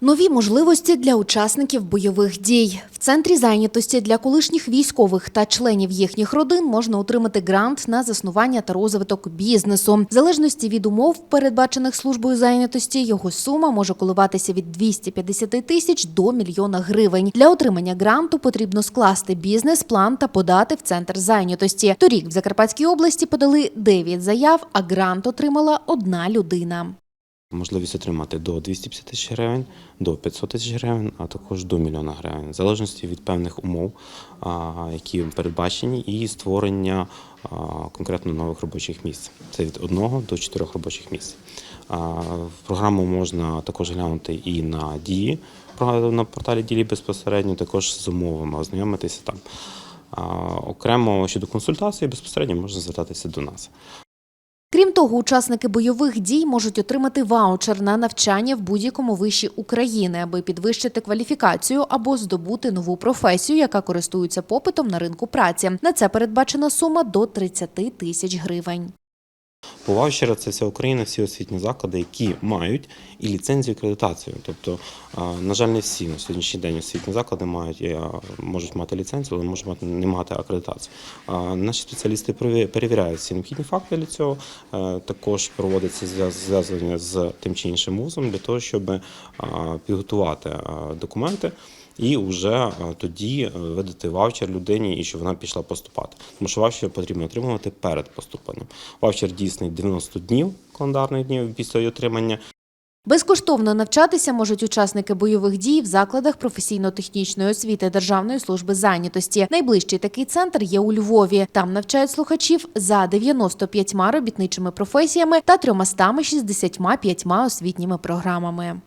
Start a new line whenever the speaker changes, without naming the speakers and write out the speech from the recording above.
Нові можливості для учасників бойових дій. В центрі зайнятості для колишніх військових та членів їхніх родин можна отримати грант на заснування та розвиток бізнесу. В залежності від умов, передбачених службою зайнятості, його сума може коливатися від 250 тисяч до мільйона гривень. Для отримання гранту потрібно скласти бізнес-план та подати в центр зайнятості. Торік в Закарпатській області подали 9 заяв, а грант отримала одна людина.
Можливість отримати до 250 тисяч гривень, до 500 тисяч гривень, а також до мільйона гривень, в залежності від певних умов, які передбачені, і створення конкретно нових робочих місць. Це від одного до чотирьох робочих місць. Програму можна також глянути і на дії на порталі дії безпосередньо, також з умовами ознайомитися там. Окремо щодо консультації безпосередньо можна звертатися до нас.
Крім того, учасники бойових дій можуть отримати ваучер на навчання в будь-якому виші України, аби підвищити кваліфікацію або здобути нову професію, яка користується попитом на ринку праці. На це передбачена сума до 30 тисяч гривень.
По ваучера це вся Україна, всі освітні заклади, які мають і ліцензію і акредитацію. Тобто, на жаль, не всі на сьогоднішній день освітні заклади мають можуть мати ліцензію, але можуть мати не мати акредитацію. Наші спеціалісти переві- перевіряють всі необхідні факти для цього. Е, Також проводиться зв'яз- зв'язування з тим чи іншим вузом для того, щоб підготувати документи. І вже е, тоді е, видати ваучер людині, і щоб вона пішла поступати. Тому що ваучер потрібно отримувати перед поступленням. Ваучер дійсний 90 днів календарних днів після її отримання.
Безкоштовно навчатися можуть учасники бойових дій в закладах професійно-технічної освіти Державної служби зайнятості. Найближчий такий центр є у Львові. Там навчають слухачів за 95 робітничими професіями та 365 освітніми програмами.